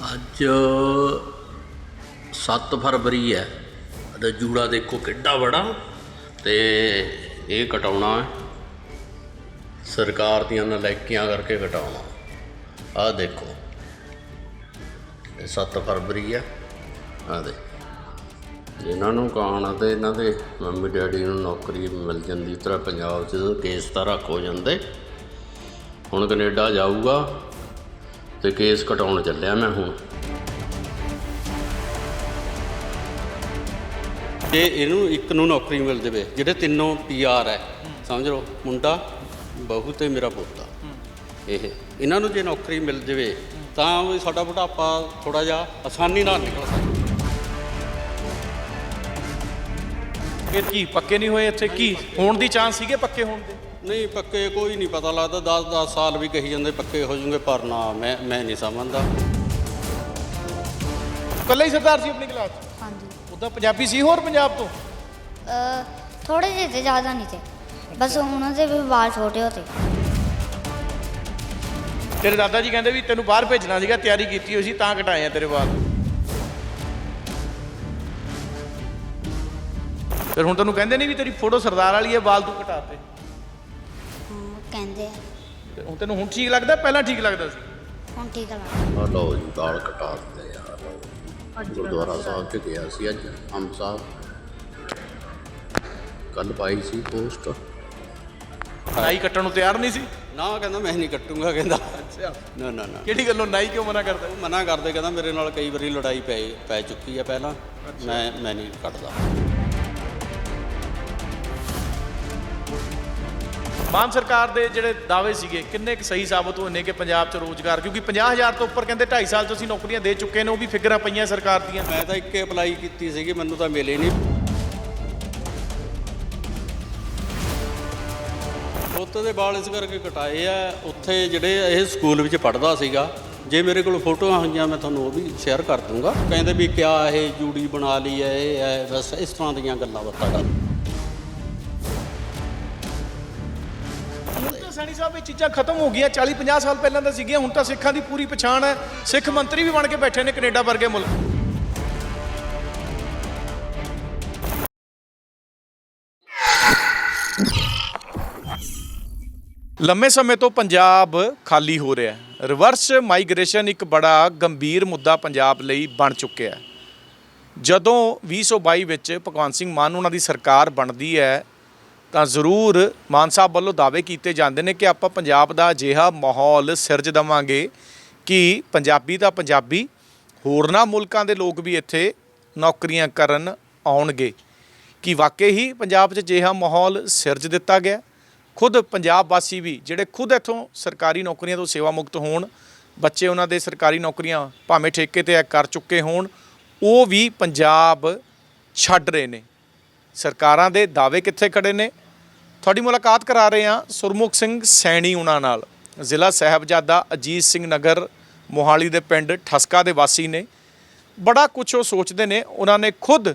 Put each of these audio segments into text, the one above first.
ਅੱਜ 7 ਫਰਵਰੀ ਹੈ। ਅਤੇ ਜੂੜਾ ਦੇਖੋ ਕਿੱਡਾ ਬੜਾ ਤੇ ਇਹ ਕਟਾਉਣਾ ਹੈ। ਸਰਕਾਰ ਦੀਆਂ ਨਲਾਇਕੀਆਂ ਕਰਕੇ ਕਟਾਉਣਾ। ਆਹ ਦੇਖੋ। ਇਹ 7 ਫਰਵਰੀ ਹੈ। ਆਹ ਦੇ ਇਹਨਾਂ ਨੂੰ ਕਾਣਾ ਤੇ ਇਹਨਾਂ ਦੇ ਮੰਮੀ ਡੈਡੀ ਨੂੰ ਨੌਕਰੀ ਮਿਲ ਜਾਂਦੀ ਤਰ੍ਹਾਂ ਪੰਜਾਬ 'ਚ ਕੇਸ ਤਾਂ ਰੱਖ ਹੋ ਜਾਂਦੇ। ਹੁਣ ਕੈਨੇਡਾ ਜਾਊਗਾ। ਤੇ ਕੇਸ ਕਟਾਉਣ ਚੱਲਿਆ ਮੈਂ ਹੁਣ। ਤੇ ਇਹਨੂੰ ਇੱਕ ਨੂੰ ਨੌਕਰੀ ਮਿਲ ਜਾਵੇ ਜਿਹੜੇ ਤਿੰਨੋਂ ਪੀਆਰ ਹੈ ਸਮਝ ਲਓ ਮੁੰਡਾ ਬਹੂ ਤੇ ਮੇਰਾ ਪੋਤਾ। ਇਹ ਇਹਨਾਂ ਨੂੰ ਜੇ ਨੌਕਰੀ ਮਿਲ ਜਾਵੇ ਤਾਂ ਵੀ ਸਾਡਾ ਬੁਢਾਪਾ ਥੋੜਾ ਜਿਹਾ ਆਸਾਨੀ ਨਾਲ ਨਿਕਲ ਸਕਦਾ। ਕੀ ਪੱਕੇ ਨਹੀਂ ਹੋਏ ਇੱਥੇ? ਕੀ ਹੋਣ ਦੀ ਚਾਂਸ ਸੀਗੇ ਪੱਕੇ ਹੋਣ ਦੇ? ਨਹੀਂ ਪੱਕੇ ਕੋਈ ਨਹੀਂ ਪਤਾ ਲੱਗਦਾ। 10 10 ਸਾਲ ਵੀ ਕਹੀ ਜਾਂਦੇ ਪੱਕੇ ਹੋ ਜੂਗੇ ਪਰ ਨਾ ਮੈਂ ਮੈਂ ਨਹੀਂ ਸਮਝਦਾ। ਇਕੱਲੇ ਹੀ ਸਰਦਾਰ ਸੀ ਆਪਣੀ ਕਲਾਸ 'ਚ? ਹਾਂਜੀ। ਉਦਾਂ ਪੰਜਾਬੀ ਸੀ ਹੋਰ ਪੰਜਾਬ ਤੋਂ? ਅ, ਥੋੜੇ ਜਿਹੇ ਤੇ ਜ਼ਿਆਦਾ ਨਹੀਂ ਤੇ ਬਸ ਉਹਨਾਂ ਦੇ ਵੀ ਵਾਲ ਛੋਟੇ ਹੋਤੇ। ਤੇਰੇ ਦਾਦਾ ਜੀ ਕਹਿੰਦੇ ਵੀ ਤੈਨੂੰ ਬਾਹਰ ਭੇਜਣਾ ਸੀਗਾ ਤਿਆਰੀ ਕੀਤੀ ਹੋਈ ਸੀ ਤਾਂ ਘਟਾਏ ਆ ਤੇਰੇ ਵਾਲ। ਫਿਰ ਹੁਣ ਤੈਨੂੰ ਕਹਿੰਦੇ ਨਹੀਂ ਵੀ ਤੇਰੀ ਫੋਟੋ ਸਰਦਾਰ ਵਾਲੀ ਹੈ ਵਾਲ ਤੂੰ ਘਟਾਤੇ ਆ। ਤੇ ਹੁਣ ਤੈਨੂੰ ਹੁਣ ਠੀਕ ਲੱਗਦਾ? ਪਹਿਲਾਂ ਠੀਕ ਲੱਗਦਾ ਸੀ? ਹੁਣ ਠੀਕ ਆ। ਲੱਗਦਾ ਆ ਲਓ ਜੀ ਦਾਲ ਕਟਾ ਦਿੰਦੇ ਯਾਰ ਗੁਰਦੁਆਰਾ ਸਾਹਿਬ ਚ ਗਿਆ ਸੀ ਅੱਜ ਅੰਬ ਸਾਹਿਬ। ਕੱਲ ਪਾਈ ਸੀ ਪੋਸਟ। ਨਾਈ ਕੱਟਣ ਨੂੰ ਤਿਆਰ ਨਹੀਂ ਸੀ? ਨਾ ਕਹਿੰਦਾ ਮੈਂ ਨਹੀਂ ਕੱਟੂੰਗਾ ਕਹਿੰਦਾ। ਅੱਛਾ। ਨਾ ਨਾ ਨਾ। ਕਿਹੜੀ ਗੱਲੋਂ ਨਾਈ ਕਿਉਂ ਮਨਾ ਕਰਦਾ? ਉਹ ਮਨਾ ਕਰਦੇ ਕਹਿੰਦਾ ਮੇਰੇ ਨਾਲ ਕਈ ਵਾਰੀ ਲੜਾਈ ਪੈ ਪੈ ਚੁੱਕੀ ਹੈ ਪਹਿਲਾਂ। ਮੈਂ ਮੈਂ ਨਹੀਂ ਕੱਟਦਾ। ਮਾਨ ਸਰਕਾਰ ਦੇ ਜਿਹੜੇ ਦਾਅਵੇ ਸੀਗੇ, ਕਿੰਨੇ ਕੁ ਸਹੀ ਸਾਬਤ ਹੋਏ ਨੇ ਕਿ ਪੰਜਾਬ 'ਚ ਰੋਜ਼ਗਾਰ? ਕਿਉਂਕਿ 50000 ਤੋਂ ਉੱਪਰ ਕਹਿੰਦੇ 2.5 ਸਾਲ 'ਚ ਅਸੀਂ ਨੌਕਰੀਆਂ ਦੇ ਚੁੱਕੇ ਨੇ, ਉਹ ਵੀ ਫਿਗਰਾਂ ਪਈਆਂ ਸਰਕਾਰ ਦੀਆਂ। ਮੈਂ ਤਾਂ ਇੱਕ ਅਪਲਾਈ ਕੀਤੀ ਸੀਗੀ, ਮੈਨੂੰ ਤਾਂ ਮਿਲੇ ਨਹੀਂ। ਪੁੱਤ ਦੇ ਵਾਲ ਇਸ ਕਰਕੇ ਕਟਾਏ ਆ, ਉੱਥੇ ਜਿਹੜੇ ਇਹ ਸਕੂਲ ਵਿੱਚ ਪੜ੍ਹਦਾ ਸੀਗਾ, ਜੇ ਮੇਰੇ ਕੋਲ ਫੋਟੋਆਂ ਹੋਈਆਂ, ਮੈਂ ਤੁਹਾਨੂੰ ਉਹ ਵੀ ਸ਼ੇਅਰ ਕਰ ਦੂੰਗਾ। ਕਹਿੰਦੇ ਵੀ ਕਿਆ ਇਹ ਜੂੜੀ ਬਣਾ ਲਈ ਹੈ, ਇਹ ਹੈ, ਬਸ ਇਸ ਤਰ੍ਹਾਂ ਦੀਆਂ ਗੱਲਾਂ ਬਾਤਾਂ ਕਰ। ਹੁਣ ਤਾਂ ਸਾਹਿਬ, ਇਹ ਚੀਜ਼ਾਂ ਖਤਮ ਹੋ ਗਈਆਂ। 40 50 ਸਾਲ ਪਹਿਲਾਂ ਤਾਂ ਸੀਗੀਆਂ, ਹੁਣ ਤਾਂ ਸਿੱਖਾਂ ਦੀ ਪੂਰੀ ਪਛਾਣ ਹੈ। ਸਿੱਖ ਮੰਤਰੀ ਵੀ ਬਣ ਕੇ ਬੈਠੇ ਨੇ ਕੈਨੇਡਾ ਵਰਗੇ ਮੁਲਕ। ਲੰਮੇ ਸਮੇਂ ਤੋਂ ਪੰਜਾਬ ਖਾਲੀ ਹੋ ਰਿਹਾ ਹੈ। ਰਿਵਰਸ ਮਾਈਗ੍ਰੇਸ਼ਨ ਇੱਕ ਬੜਾ ਗੰਭੀਰ ਮੁੱਦਾ ਪੰਜਾਬ ਲਈ ਬਣ ਚੁੱਕਿਆ ਹੈ। ਜਦੋਂ 2022 ਵਿੱਚ ਭਗਵੰਤ ਸਿੰਘ ਮਾਨ ਉਹਨਾਂ ਦੀ ਸਰਕਾਰ ਬਣਦੀ ਹੈ ਤਾਂ ਜ਼ਰੂਰ ਮਾਨ ਸਾਹਿਬ ਵੱਲੋਂ ਦਾਅਵੇ ਕੀਤੇ ਜਾਂਦੇ ਨੇ ਕਿ ਆਪਾਂ ਪੰਜਾਬ ਦਾ ਅਜਿਹਾ ਮਾਹੌਲ ਸਿਰਜ ਦਵਾਂਗੇ ਕਿ ਪੰਜਾਬੀ ਦਾ ਪੰਜਾਬੀ, ਹੋਰਨਾਂ ਮੁਲਕਾਂ ਦੇ ਲੋਕ ਵੀ ਇੱਥੇ ਨੌਕਰੀਆਂ ਕਰਨ ਆਉਣਗੇ। ਕਿ ਵਾਕਈ ਹੀ ਪੰਜਾਬ 'ਚ ਅਜਿਹਾ ਮਾਹੌਲ ਸਿਰਜ ਦਿੱਤਾ ਗਿਆ? ਖੁਦ ਪੰਜਾਬ ਵਾਸੀ ਵੀ, ਜਿਹੜੇ ਖੁਦ ਇੱਥੋਂ ਸਰਕਾਰੀ ਨੌਕਰੀਆਂ ਤੋਂ ਸੇਵਾ ਮੁਕਤ ਹੋਣ, ਬੱਚੇ ਉਹਨਾਂ ਦੇ ਸਰਕਾਰੀ ਨੌਕਰੀਆਂ ਭਾਵੇਂ ਠੇਕੇ ਤੇ ਕਰ ਚੁੱਕੇ ਹੋਣ, ਉਹ ਵੀ ਪੰਜਾਬ ਛੱਡ ਰਹੇ ਨੇ। ਸਰਕਾਰਾਂ ਦੇ ਦਾਅਵੇ ਕਿੱਥੇ ਖੜੇ ਨੇ? ਤੁਹਾਡੀ ਮੁਲਾਕਾਤ ਕਰਾ ਰਹੇ ਹਾਂ ਸੁਰਮੁਖ ਸਿੰਘ ਸੈਣੀ ਉਹਨਾਂ ਨਾਲ। ਜ਼ਿਲ੍ਹਾ ਸਾਹਿਬਜ਼ਾਦਾ ਅਜੀਤ ਸਿੰਘ ਨਗਰ, ਮੋਹਾਲੀ ਦੇ ਪਿੰਡ ਠਸਕਾ ਦੇ ਵਾਸੀ ਨੇ। ਬੜਾ ਕੁਝ ਉਹ ਸੋਚਦੇ ਨੇ, ਉਹਨਾਂ ਨੇ ਖੁਦ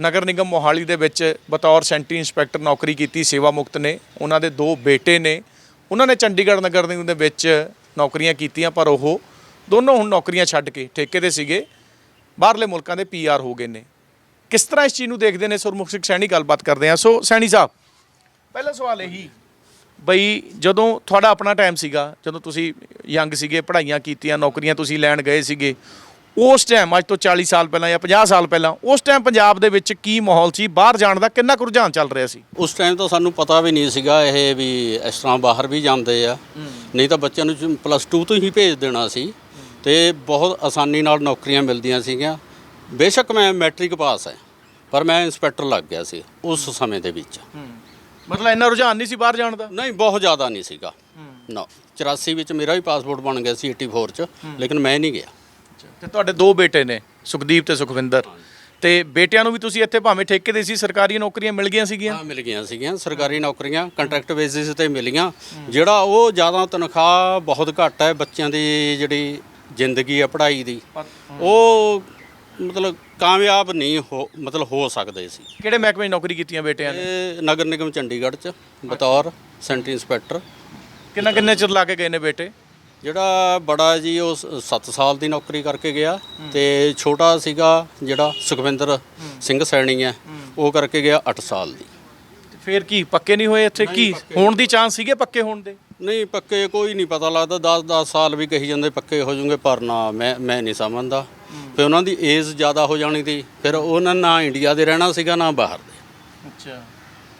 ਨਗਰ ਨਿਗਮ ਮੋਹਾਲੀ ਦੇ ਵਿੱਚ ਬਤੌਰ ਸੈਂਟਰੀ ਇੰਸਪੈਕਟਰ ਨੌਕਰੀ ਕੀਤੀ, ਸੇਵਾ ਮੁਕਤ ਨੇ। ਉਹਨਾਂ ਦੇ ਦੋ ਬੇਟੇ ਨੇ। ਉਹਨਾਂ ਨੇ ਚੰਡੀਗੜ੍ਹ ਨਗਰ ਨਿਗਮ ਦੇ ਵਿੱਚ ਨੌਕਰੀਆਂ ਕੀਤੀਆਂ, ਪਰ ਉਹ ਦੋਨੋਂ ਹੁਣ ਨੌਕਰੀਆਂ ਛੱਡ ਕੇ ਠੇਕੇ ਦੇ ਸੀਗੇ। ਬਾਹਰਲੇ ਮੁਲਕਾਂ ਦੇ ਪੀਆਰ ਹੋ ਗਏ ਨੇ। ਕਿਸ ਤਰ੍ਹਾਂ ਇਸ ਚੀਜ਼ ਨੂੰ ਦੇਖਦੇ ਨੇ ਸੁਰਮੁਖ ਸਿੰਘ ਸੈਣੀ? ਗੱਲਬਾਤ ਕਰਦੇ ਆ ਸੋ ਸੈਣੀ ਸਾਹਿਬ ਪਹਿਲਾ ਸਵਾਲ ਇਹੀ। ਬਈ ਜਦੋਂ ਤੁਹਾਡਾ ਆਪਣਾ ਟਾਈਮ ਸੀਗਾ ਜਦੋਂ ਤੁਸੀਂ ਯੰਗ ਸੀਗੇ ਪੜ੍ਹਾਈਆਂ ਕੀਤੀਆਂ ਨੌਕਰੀਆਂ ਤੁਸੀਂ ਲੈਣ ਗਏ ਸੀਗੇ ਉਸ ਟਾਈਮ ਅੱਜ ਤੋਂ 40 ਸਾਲ ਪਹਿਲਾਂ ਜਾਂ 50 ਸਾਲ ਪਹਿਲਾਂ ਉਸ ਟਾਈਮ ਪੰਜਾਬ ਦੇ ਵਿੱਚ ਕੀ ਮਾਹੌਲ ਸੀ? ਬਾਹਰ ਜਾਣ ਦਾ ਕਿੰਨਾ ਕੁ ਰੁਝਾਨ ਚੱਲ ਰਿਹਾ ਸੀ? ਉਸ ਟਾਈਮ ਤਾਂ ਸਾਨੂੰ ਪਤਾ ਵੀ ਨਹੀਂ ਸੀਗਾ ਇਹ ਵੀ ਇਸ ਤਰ੍ਹਾਂ ਬਾਹਰ ਵੀ ਜਾਂਦੇ ਆ। ਨਹੀਂ ਤਾਂ ਬੱਚਿਆਂ ਨੂੰ ਪਲੱਸ 2 ਤੋਂ ਹੀ ਭੇਜ ਦੇਣਾ ਸੀ। ਤੇ ਬਹੁਤ ਆਸਾਨੀ ਨਾਲ ਨੌਕਰੀਆਂ ਮਿਲਦੀਆਂ ਸੀਗੀਆਂ। ਬੇਸ਼ੱਕ ਮੈਂ ਮੈਟ੍ਰਿਕ ਪਾਸ ਹੈ ਪਰ ਮੈਂ ਇੰਸਪੈਕਟਰ ਲੱਗ ਗਿਆ ਸੀ ਉਸ ਸਮੇਂ ਦੇ ਵਿੱਚ। ਮਤਲਬ ਇੰਨਾ ਰੁਝਾਨ ਨਹੀਂ ਸੀ ਬਾਹਰ ਜਾਣ ਦਾ? ਨਹੀਂ ਬਹੁਤ ਜ਼ਿਆਦਾ ਨਹੀਂ ਸੀਗਾ। ਨਾ 84 ਵਿੱਚ ਮੇਰਾ ਵੀ ਪਾਸਪੋਰਟ ਬਣ ਗਿਆ ਸੀ 84 ਚ ਲੇਕਿਨ ਮੈਂ ਨਹੀਂ ਗਿਆ। ਤੇ ਤੁਹਾਡੇ ਦੋ ਬੇਟੇ ਨੇ ਸੁਖਦੀਪ ਤੇ ਸੁਖਵਿੰਦਰ। ਤੇ ਬੇਟਿਆਂ ਨੂੰ ਵੀ ਤੁਸੀਂ ਇੱਥੇ ਭਾਵੇਂ ਠੇਕੇ ਦੇ ਸੀ ਸਰਕਾਰੀ ਨੌਕਰੀਆਂ ਮਿਲ ਗਈਆਂ ਸੀਗੀਆਂ? ਹਾਂ ਮਿਲ ਗਈਆਂ ਸੀਗੀਆਂ ਸਰਕਾਰੀ ਨੌਕਰੀਆਂ ਕੰਟਰੈਕਟ ਬੇਸਿਸ ਤੇ ਮਿਲੀਆਂ। ਜਿਹੜਾ ਉਹ ਜ਼ਿਆਦਾ ਤਨਖਾਹ ਬਹੁਤ ਘੱਟ ਹੈ ਬੱਚਿਆਂ ਦੀ ਜਿਹੜੀ ਜ਼ਿੰਦਗੀ ਹੈ ਪੜ੍ਹਾਈ ਦੀ ਉਹ ਮਤਲਬ ਕਾਮਯਾਬ ਨਹੀਂ ਹੋ ਮਤਲਬ ਹੋ ਸਕਦੇ ਸੀ। ਕਿਹੜੇ ਮਹਿਕਮੇ 'ਚ ਨੌਕਰੀ ਕੀਤੀਆਂ ਬੇਟਿਆਂ ਨੇ? ਇਹ ਨਗਰ ਨਿਗਮ ਚੰਡੀਗੜ੍ਹ ਚ ਬਤੌਰ ਸੈਂਟਰੀ ਇੰਸਪੈਕਟਰ। ਕਿੰਨਾ ਕਿੰਨੇ ਚਿਰ ਲਾ ਕੇ ਗਏ ਨੇ ਬੇਟੇ? ਜਿਹੜਾ ਬੜਾ ਜੀ ਉਹ 7 ਸਾਲ ਦੀ ਨੌਕਰੀ ਕਰਕੇ ਗਿਆ ਤੇ ਛੋਟਾ ਸੀਗਾ ਜਿਹੜਾ ਸੁਖਵਿੰਦਰ ਸਿੰਘ ਸੈਣੀ ਹੈ ਉਹ ਕਰਕੇ ਗਿਆ 8 ਸਾਲ ਦੀ। ਫੇਰ ਕੀ ਪੱਕੇ ਨਹੀਂ ਹੋਏ ਇੱਥੇ? ਕੀ ਹੋਣ ਦੀ ਚਾਂਸ ਸੀਗੇ ਪੱਕੇ ਹੋਣ ਦੇ? ਨਹੀਂ ਪੱਕੇ ਕੋਈ ਨਹੀਂ ਪਤਾ ਲੱਗਦਾ। 10 10 ਸਾਲ ਵੀ ਕਹੀ ਜਾਂਦੇ ਪੱਕੇ ਹੋ ਜਾਣਗੇ ਪਰ ਨਾ ਮੈਂ ਮੈਂ ਨਹੀਂ ਸਮਝਦਾ। ਫਿਰ ਉਹਨਾਂ ਦੀ ਏਜ ਜ਼ਿਆਦਾ ਹੋ ਜਾਣੀ ਸੀ। ਫਿਰ ਉਹਨਾਂ ਨਾ ਇੰਡੀਆ ਦੇ ਰਹਿਣਾ ਸੀਗਾ ਨਾ ਬਾਹਰ ਦੇ। ਅੱਛਾ।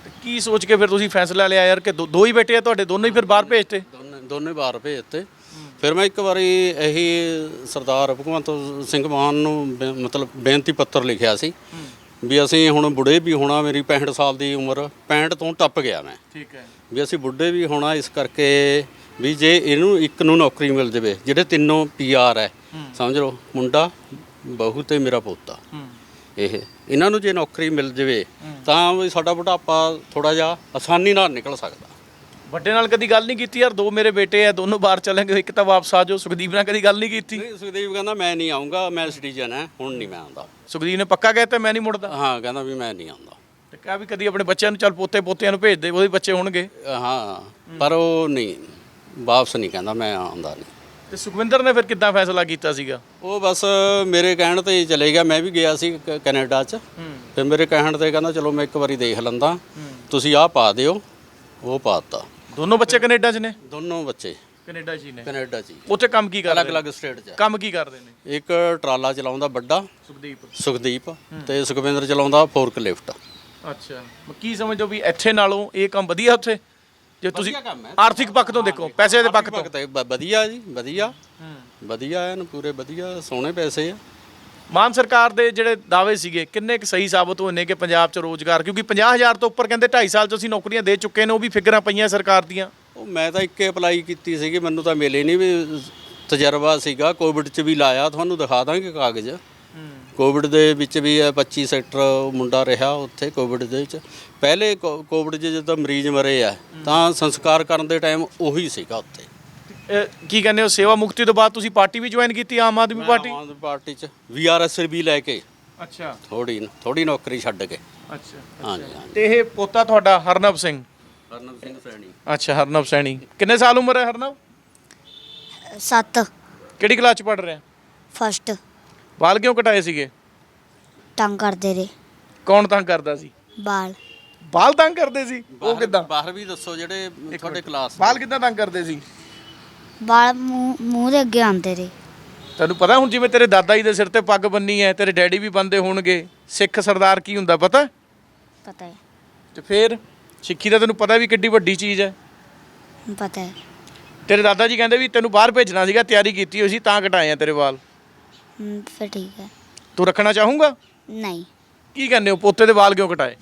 ਤੇ ਕੀ ਸੋਚ ਕੇ ਫਿਰ ਤੁਸੀਂ ਫੈਸਲਾ ਲਿਆ ਯਾਰ ਕਿ ਦੋ ਦੋ ਹੀ ਬੇਟੇ ਆ ਤੁਹਾਡੇ ਦੋਨੋਂ ਹੀ ਫਿਰ ਬਾਹਰ ਭੇਜਤੇ? ਦੋਨੇ ਦੋਨੇ ਬਾਹਰ ਭੇਜਤੇ। ਫਿਰ ਮੈਂ ਇੱਕ ਵਾਰੀ ਇਹੀ ਸਰਦਾਰ ਭਗਵੰਤ ਸਿੰਘ ਮਾਨ ਨੂੰ ਬੇ- ਮਤਲਬ ਬੇਨਤੀ ਪੱਤਰ ਲਿਖਿਆ ਸੀ ਵੀ ਅਸੀਂ ਹੁਣ ਬੁੜੇ ਵੀ ਹੋਣਾ ਮੇਰੀ 65 ਸਾਲ ਦੀ ਉਮਰ 65 ਤੋਂ ਟੱਪ ਗਿਆ ਮੈਂ। ਠੀਕ ਹੈ। ਵੀ ਅਸੀਂ ਬੁੱਢੇ ਵੀ ਹੋਣਾ ਇਸ ਕਰਕੇ ਵੀ ਜੇ ਇਹਨੂੰ ਇੱਕ ਨੂੰ ਨੌਕਰੀ ਮਿਲ ਜਾਵੇ ਜਿਹੜੇ ਤਿੰਨੋਂ ਪੀਆਰ ਹੈ। ਸਮਝ ਲਓ ਮੁੰਡਾ ਬਹੂ ਤੇ ਮੇਰਾ ਪੋਤਾ। ਇਹ ਇਹਨਾਂ ਨੂੰ ਜੇ ਨੌਕਰੀ ਮਿਲ ਜਾਵੇ ਤਾਂ ਵੀ ਸਾਡਾ ਬੁਢਾਪਾ ਥੋੜਾ ਜਿਹਾ ਆਸਾਨੀ ਨਾਲ ਨਿਕਲ ਸਕਦਾ। ਵੱਡੇ ਨਾਲ ਕਦੀ ਗੱਲ ਨਹੀਂ ਕੀਤੀ ਯਾਰ ਦੋ ਮੇਰੇ ਬੇਟੇ ਆ ਦੋਨੋਂ ਬਾਹਰ ਚਲੇਂਗੇ ਇੱਕ ਤਾਂ ਵਾਪਸ ਆ ਜਾਓ। ਸੁਖਦੀਪ ਨਾਲ ਕਦੀ ਗੱਲ ਨਹੀਂ ਕੀਤੀ। ਨਹੀਂ ਸੁਖਦੇਵ ਕਹਿੰਦਾ ਮੈਂ ਨਹੀਂ ਆਉਂਗਾ ਮੈਂ ਸਿਟੀਜ਼ਨ ਹੈ ਹੁਣ ਨਹੀਂ ਮੈਂ ਆਉਂਦਾ। ਸੁਖਦੀਪ ਨੇ ਪੱਕਾ ਕਹਿਤਾ ਮੈਂ ਨਹੀਂ ਮੁੜਦਾ? ਹਾਂ ਕਹਿੰਦਾ ਵੀ ਮੈਂ ਨਹੀਂ ਆਉਂਦਾ। ਤੇ ਕਿਹਾ ਵੀ ਕਦੀ ਆਪਣੇ ਬੱਚਿਆਂ ਨੂੰ ਚੱਲ ਪੋਤੇ ਪੋਤਿਆਂ ਨੂੰ ਭੇਜ ਦੇ ਉਹਦੇ ਬੱਚੇ ਹੋਣਗੇ। ਹਾਂ ਪਰ ਉਹ ਨਹੀਂ ਵਾਪਸ ਨਹੀਂ ਕਹਿੰਦਾ ਮੈਂ ਆਉਂਦਾ ਨਹੀਂ। ਤੇ ਸੁਖਵਿੰਦਰ ਨੇ ਫਿਰ ਕਿੱਦਾਂ ਫੈਸਲਾ ਕੀਤਾ ਸੀਗਾ? ਉਹ ਬਸ ਮੇਰੇ ਕਹਿਣ ਤੇ ਹੀ ਚਲੇ ਗਿਆ ਮੈਂ ਵੀ ਗਿਆ ਸੀ ਕ- ਕੈਨੇਡਾ 'ਚ। ਫਿਰ ਮੇਰੇ ਕਹਿਣ ਤੇ ਕਹਿੰਦਾ ਚਲੋ ਮੈਂ ਇੱਕ ਵਾਰੀ ਦੇਖ ਲੰਦਾ। ਤੁਸੀਂ ਆਹ ਪਾ ਦਿਓ ਉਹ ਪਾਤਾ ਦੋਨੋਂ ਬੱਚੇ ਕੈਨੇਡਾ 'ਚ ਨੇ? ਦੋਨੋਂ ਬੱਚੇ। ਕੈਨੇਡਾ 'ਚ ਹੀ ਨੇ। ਕੈਨੇਡਾ 'ਚ ਹੀ। ਉੱਥੇ ਕੰਮ ਕੀ ਕਰਦੇ ਅਲੱਗ-ਅਲੱਗ ਸਟੇਟ 'ਚ। ਕੰਮ ਕੀ ਕਰਦੇ ਨੇ? ਇੱਕ ਟਰਾਲਾ ਚਲਾਉਂਦਾ ਵੱਡਾ ਸੁਖਦੀਪ। ਸੁਖਦੀਪ। ਤੇ ਸੁਖਵਿੰਦਰ ਚਲਾਉਂਦਾ ਫੋਰਕ ਲਿਫਟ ਅੱਛਾ। ਕੀ ਸਮਝੋ ਵੀ ਇੱਥੇ ਨਾਲੋਂ ਇਹ ਕੰਮ ਵਧੀਆ ਉੱਥੇ? ਜੇ ਤੁਸੀਂ ਵਧੀਆ ਕੰਮ ਹੈ। ਆਰਥਿਕ ਪੱਖ ਤੋਂ ਦੇਖੋ ਪੈਸੇ ਦੇ ਪੱਖ ਤੋਂ। ਤੇ ਬ- ਵਧੀਆ ਜੀ ਵਧੀਆ। ਵਧੀਆ ਐਨ ਪੂਰੇ ਵਧੀਆ ਸੋਹਣੇ ਪੈਸੇ ਆ। ਮਾਨ ਸਰਕਾਰ ਦੇ ਜਿਹੜੇ ਦਾਅਵੇ ਸੀਗੇ ਕਿੰਨੇ ਕੁ ਸਹੀ ਸਾਬਤ ਹੋਏ ਨੇ ਕਿ ਪੰਜਾਬ 'ਚ ਰੋਜ਼ਗਾਰ? ਕਿਉਂਕਿ 50000 ਤੋਂ ਉੱਪਰ ਕਹਿੰਦੇ 2.5 ਸਾਲ 'ਚ ਅਸੀਂ ਨੌਕਰੀਆਂ ਦੇ ਚੁੱਕੇ ਨੇ ਉਹ ਵੀ ਫਿਗਰਾਂ ਪਈਆਂ ਸਰਕਾਰ ਦੀਆਂ। ਉਹ ਮੈਂ ਤਾਂ ਇੱਕੇ ਅਪਲਾਈ ਕੀਤੀ ਸੀਗੀ ਮੈਨੂੰ ਤਾਂ ਮਿਲੇ ਨਹੀਂ ਵੀ ਤਜਰਬਾ ਸੀਗਾ ਕੋਵਿਡ 'ਚ ਵੀ ਲਾਇਆ ਤੁਹਾਨੂੰ ਦਿਖਾ ਦਾਂਗੇ ਕਾਗਜ਼। ਕੋਵਿਡ ਦੇ ਵਿੱਚ ਵੀ ਇਹ 25 ਸੈਕਟਰ ਮੁੰਡਾ ਰਿਹਾ ਉੱਥੇ ਕੋਵਿਡ ਦੇ ਵਿੱਚ। ਪਹਿਲੇ ਕੋ- ਕੋਵਿਡ 'ਚ ਜਦੋਂ ਮਰੀਜ਼ ਮਰੇ ਆ ਤਾਂ ਸੰਸਕਾਰ ਕਰਨ ਦੇ ਟਾਈਮ ਉਹੀ ਸੀਗਾ ਉੱਥੇ। ਇਹ ਕੀ ਕਹਿੰਦੇ ਹੋ ਸੇਵਾ ਮੁਕਤੀ ਤੋਂ ਬਾਅਦ ਤੁਸੀਂ ਪਾਰਟੀ ਵੀ ਜੁਆਇਨ ਕੀਤੀ ਆਮ ਆਦਮੀ ਪਾਰਟੀ? ਆਮ ਆਦਮੀ ਪਾਰਟੀ 'ਚ ਵੀਆਰਐਸ ਵੀ ਲੈ ਕੇ। ਅੱਛਾ। ਥੋੜੀ ਥੋੜੀ ਨੌਕਰੀ ਛੱਡ ਕੇ। ਅੱਛਾ ਹਾਂਜੀ ਹਾਂਜੀ। ਤੇ ਇਹ ਪੋਤਾ ਤੁਹਾਡਾ ਹਰਨਵ ਸਿੰਘ? ਹਰਨਮ ਸਿੰਘ ਸੈਣੀ। ਅੱਛਾ ਹਰਨਵ ਸੈਣੀ। ਕਿੰਨੇ ਸਾਲ ਉਮਰ ਹੈ ਹਰਨਵ? ਸੱਤ। ਕਿਹੜੀ ਕਲਾਸ 'ਚ ਪੜ ਰਿਹਾ? ਫਸਟ ਵਾਲ ਕਿਉਂ ਕਟਾਏ ਸੀਗੇ? ਤੰਗ ਕਰਦੇ ਰਹੇ। ਕੌਣ ਤੰਗ ਕਰਦਾ ਸੀ? ਬਾਲ ਵਾਲ ਤੰਗ ਕਰਦੇ ਸੀ? ਉਹ ਕਿੱਦਾਂ? ਬਾਹਰ ਵੀ ਦੱਸੋ ਜਿਹੜੇ ਤੁਹਾਡੇ ਕਲਾਸ ਵਾਲ ਕਿੱਦਾਂ ਤੰਗ ਕਰਦੇ ਸੀ? ਬਾਲ ਮੂੰਹ ਮੂੰਹ ਦੇ ਅੱਗੇ ਆਉਂਦੇ ਰਹੇ। ਤੈਨੂੰ ਪਤਾ ਹੁਣ ਜਿਵੇਂ ਤੇਰੇ ਦਾਦਾ ਜੀ ਦੇ ਸਿਰ ਤੇ ਪੱਗ ਬੰਨੀ ਹੈ ਤੇਰੇ ਡੈਡੀ ਵੀ ਬੰਦੇ ਹੋਣਗੇ। ਸਿੱਖ ਸਰਦਾਰ ਕੀ ਹੁੰਦਾ ਪਤਾ? ਪਤਾ ਹੈ। ਤੇ ਫੇਰ? ਸਿੱਖੀ ਦਾ ਤੈਨੂੰ ਪਤਾ ਵੀ ਕਿੱਡੀ ਵੱਡੀ ਚੀਜ਼ ਹੈ ਪਤਾ ਹੈ। ਤੇਰੇ ਦਾਦਾ ਜੀ ਕਹਿੰਦੇ ਵੀ ਤੈਨੂੰ ਬਾਹਰ ਭੇਜਣਾ ਸੀਗਾ ਤਿਆਰੀ ਕੀਤੀ ਹੋਈ ਸੀ ਤਾਂ ਕਟਾਏ ਆ ਤੇਰੇ ਵਾਲ। ਹਮ, ਫਿਰ ਠੀਕ ਹੈ। ਤੂੰ ਰੱਖਣਾ ਚਾਹੂੰਗਾ? ਨਹੀਂ। ਕੀ ਕਹਿੰਦੇ ਹੋ ਪੋਤੇ ਦੇ ਵਾਲ ਕਿਉਂ ਕਟਾਏ?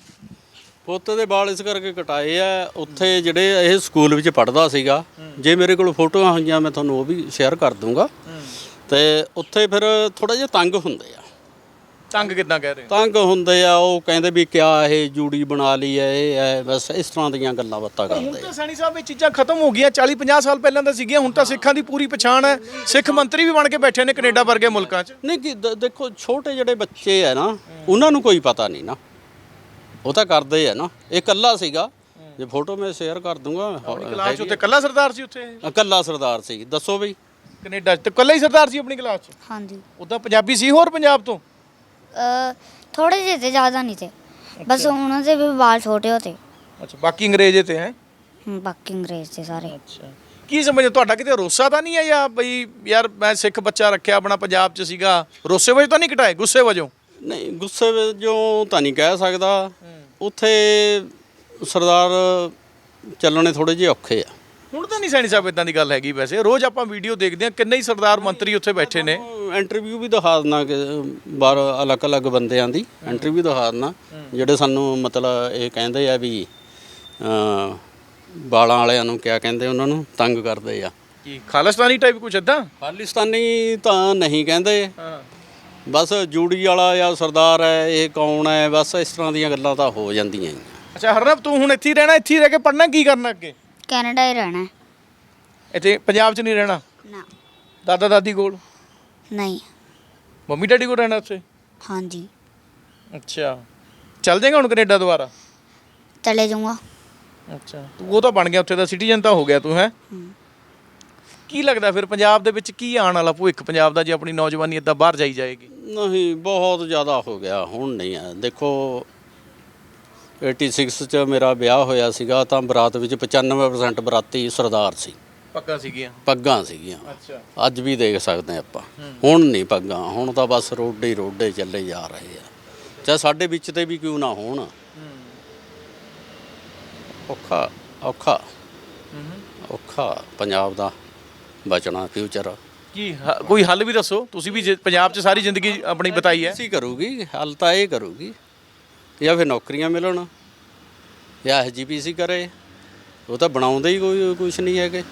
ਪੋਤੇ ਦੇ ਵਾਲ ਇਸ ਕਰਕੇ ਕਟਾਏ ਆ ਉੱਥੇ ਜਿਹੜੇ ਇਹ ਸਕੂਲ ਵਿੱਚ ਪੜਦਾ ਸੀਗਾ ਜੇ ਮੇਰੇ ਕੋਲ ਫੋਟੋਆਂ ਹੋਈਆਂ ਮੈਂ ਤੁਹਾਨੂੰ ਉਹ ਵੀ ਸ਼ੇਅਰ ਕਰ ਦੂੰਗਾ ਤੇ ਉੱਥੇ ਫਿਰ ਥੋੜਾ ਜਿਹਾ ਤੰਗ ਹੁੰਦੇ ਆ। ਤੰਗ ਕਿੱਦਾਂ ਕਹਿ ਰਹੇ ਹੋ? ਤੰਗ ਹੁੰਦੇ ਆ ਉਹ ਕਹਿੰਦੇ ਵੀ ਕਿਆ ਇਹ ਜੂੜੀ ਬਣਾ ਲਈ ਐ ਇਹ ਐ ਬਸ ਇਸ ਤਰ੍ਹਾਂ ਦੀਆਂ ਗੱਲਾਂ ਬਾਤਾਂ ਹੁਣ ਕਰਦੇ ਤਾਂ ਸੈਣੀ ਸਾਹਿਬ ਇਹ ਚੀਜ਼ਾਂ ਖਤਮ ਹੋ ਗਈਆਂ 40 50 ਸਾਲ ਪਹਿਲਾਂ ਤਾਂ ਸੀਗੀਆਂ ਹੁਣ ਤਾਂ ਸਿੱਖਾਂ ਦੀ ਪੂਰੀ ਪਛਾਣ ਹੈ। ਸਿੱਖ ਮੰਤਰੀ ਵੀ ਬਣ ਕੇ ਬੈਠੇ ਨੇ ਕੈਨੇਡਾ ਵਰਗੇ ਮੁਲਕਾਂ 'ਚ। ਨਹੀਂ ਕਿ ਦ- ਦੇਖੋ ਛੋਟੇ ਜਿਹੜੇ ਬੱਚੇ ਆ ਨਾ ਉਹਨਾਂ ਨੂੰ ਕੋਈ ਪਤਾ ਨਹੀਂ ਨਾ। ਉਹ ਤਾਂ ਕਰਦੇ ਆ ਨਾ। ਇਹ ਕੱਲਾ ਸੀਗਾ। ਜੇ ਫੋਟੋ ਮੈਂ ਸ਼ੇਅਰ ਕਰ ਦੂੰਗਾ ਕਲਾਸ 'ਚ ਉੱਤੇ ਕੱਲਾ ਸਰਦਾਰ ਸੀ ਉੱਥੇ? ਕੱਲਾ ਸਰਦਾਰ ਸੀ। ਦੱਸੋ ਬਈ। ਕੈਨੇਡਾ 'ਚ ਤੇ ਕੱਲਾ ਹੀ ਸਰਦਾਰ ਸੀ ਆਪਣੀ ਕਲਾਸ 'ਚ? ਹਾਂਜੀ। ਉਦਾਂ ਪੰਜਾਬੀ ਸੀ ਹੋਰ ਪੰਜਾਬ ਤੋਂ? ਥੋੜੇ ਜਿਹੇ ਤੇ ਜ਼ਿਆਦਾ ਨਹੀਂ ਤੇ। ਬਸ ਉਹਨਾਂ ਦੇ ਵੀ ਵਾਲ ਛੋਟੇ ਹੋਤੇ ਅੱਛਾ ਬਾਕੀ ਅੰਗਰੇਜ਼ੇ ਤੇ ਹੈ? ਬਾਕੀ ਅੰਗਰੇਜ਼ ਤੇ ਸਾਰੇ। ਅੱਛਾ। ਕੀ ਸਮਝਦੇ ਤੁਹਾਡਾ ਕਿਤੇ ਰੋਸਾ ਤਾਂ ਨਹੀਂ ਹੈ ਜਾਂ ਬਈ ਯਾਰ ਮੈਂ ਸਿੱਖ ਬੱਚਾ ਰੱਖਿਆ ਆਪਣਾ ਪੰਜਾਬ 'ਚ ਸੀਗਾ ਰੋਸੇ ਵਜੋਂ ਤਾਂ ਨਹੀਂ ਘਟਾਏ ਗੁੱਸੇ ਵਜੋਂ? ਨਹੀਂ ਗੁੱਸੇ ਵਜੋਂ ਤਾਂ ਨਹੀਂ ਕਹਿ ਸਕਦਾ। ਉੱਥੇ ਸਰਦਾਰ ਚੱਲਣੇ ਥੋੜੇ ਜਿਹੇ ਔਖੇ ਆ। ਹੁਣ ਤਾਂ ਨਹੀਂ ਸੈਣੀ ਸਾਹਿਬ ਇਦਾਂ ਦੀ ਗੱਲ ਹੈਗੀ ਵੈਸੇ। ਰੋਜ਼ ਆਪਾਂ ਵੀਡੀਓ ਦੇਖਦੇ ਹਾਂ ਕਿੰਨੇ ਹੀ ਸਰਦਾਰ ਮੰਤਰੀ ਉੱਥੇ ਬੈਠੇ ਨੇ। ਇੰਟਰਵਿਊ ਵੀ ਦਿਖਾ ਦਿੰਦਾ ਕਿ ਬਾਹਰ ਅਲੱਗ-ਅਲੱਗ ਬੰਦਿਆਂ ਦੀ। ਇੰਟਰਵਿਊ ਦਿਖਾ ਦਿੰਦਾ ਜਿਹੜੇ ਸਾਨੂੰ ਮਤਲਬ ਇਹ ਕਹਿੰਦੇ ਆ ਵੀ ਬਾਲਾਂ ਵਾਲਿਆਂ ਨੂੰ ਕਿਆ ਕਹਿੰਦੇ ਉਹਨਾਂ ਨੂੰ ਤੰਗ ਕਰਦੇ ਆ। ਕੀ ਖਾਲਿਸਤਾਨੀ ਟਾਈਪ ਕੁਛ ਇਦਾਂ ਖਾਲਿਸਤਾਨੀ ਤਾਂ ਨਹੀਂ ਕਹਿੰਦੇ। ਹਾਂ। ਬਸ ਜੂੜੀ ਵਾਲਾ ਜਾਂ ਸਰਦਾਰ ਹੈ ਇਹ ਕੌਣ ਹੈ ਬਸ ਇਸ ਤਰ੍ਹਾਂ ਦੀਆਂ ਗੱਲਾਂ ਤਾਂ ਹੋ ਜਾਂਦੀਆਂ। ਅੱਛਾ ਹਰਨਵ ਤੂੰ ਹੁਣ ਇੱਥੇ ਹੀ ਰਹਿਣਾ ਇੱਥੇ ਹੀ ਰਹਿ ਕੇ ਪੜਨਾ ਕੀ ਕਰਨਾ ਅੱਗੇ? ਕੈਨੇਡਾ ਹੀ ਰਹਿਣਾ ਹੈ। ਇੱਥੇ ਪੰਜਾਬ 'ਚ ਨਹੀਂ ਰਹਿਣਾ? ਨਾ। ਦਾਦਾ ਦਾਦੀ ਕੋਲ? ਨਹੀਂ। ਮੰਮੀ ਡੈਡੀ ਕੋਲ ਰਹਿਣਾ ਉੱਥੇ? ਹਾਂਜੀ। ਅੱਛਾ। ਚੱਲ ਜਾਏਗਾ ਹੁਣ ਕੈਨੇਡਾ ਦੁਬਾਰਾ? ਚਲੇ ਜਾਊਂਗਾ। ਅੱਛਾ। ਤੂੰ ਉਹ ਤਾਂ ਬਣ ਗਿਆ ਉੱਥੇ ਦਾ ਸਿਟੀਜ਼ਨ ਤਾਂ ਹੋ ਗਿਆ ਤੂੰ ਹੈ? ਕੀ ਲੱਗਦਾ ਫਿਰ ਪੰਜਾਬ ਦੇ ਵਿੱਚ ਕੀ ਆਉਣ ਵਾਲਾ ਭਵਿੱਖ ਪੰਜਾਬ ਦਾ ਜੇ ਆਪਣੀ ਨੌਜਵਾਨੀ ਇਦਾਂ ਬਾਹਰ ਜਾਈ ਜਾਏਗੀ? ਨਹੀਂ ਬਹੁਤ ਜ਼ਿਆਦਾ ਹੋ ਗਿਆ ਹੁਣ ਨਹੀਂ ਹੈ ਦੇਖੋ 86 ਚ ਮੇਰਾ ਵਿਆਹ ਹੋਇਆ ਸੀਗਾ ਤਾਂ ਬਰਾਤ ਵਿੱਚ 95% ਬਰਾਤੀ ਸਰਦਾਰ ਸੀ। ਪੱਕਾ ਸੀਗੀਆਂ? ਪੱਗਾਂ ਸੀਗੀਆਂ। ਅੱਛਾ। ਅੱਜ ਵੀ ਦੇਖ ਸਕਦੇ ਹਾਂ ਆਪਾਂ। ਹੁਣ ਨਹੀਂ ਪੱਗਾਂ ਹੁਣ ਤਾਂ ਬਸ ਰੋਡੇ ਰੋਡੇ ਚੱਲੇ ਜਾ ਰਹੇ ਆ। ਚਾਹੇ ਸਾਡੇ ਵਿੱਚ ਤੇ ਵੀ ਕਿਉਂ ਨਾ ਹੋਣ। ਔਖਾ ਔਖਾ। ਔਖਾ ਪੰਜਾਬ ਦਾ ਬਚਣਾ ਫਿਊਚਰ ਕੀ ਹ- ਕੋਈ ਹੱਲ ਵੀ ਦੱਸੋ? ਤੁਸੀਂ ਵੀ ਜੇ ਪੰਜਾਬ 'ਚ ਸਾਰੀ ਜ਼ਿੰਦਗੀ ਆਪਣੀ ਬਿਤਾਈ ਹੈ। ਸੀ ਕਰੂਗੀ ਹੱਲ ਤਾਂ ਇਹ ਕਰੂਗੀ। ਜਾਂ ਫਿਰ ਨੌਕਰੀਆਂ ਮਿਲਣ ਜਾਂ ਐਸਜੀਪੀਸੀ ਕਰੇ ਉਹ ਤਾਂ ਬਣਾਉਂਦੇ ਹੀ ਕੋਈ ਕੁਝ ਨਹੀਂ ਹੈਗੇ।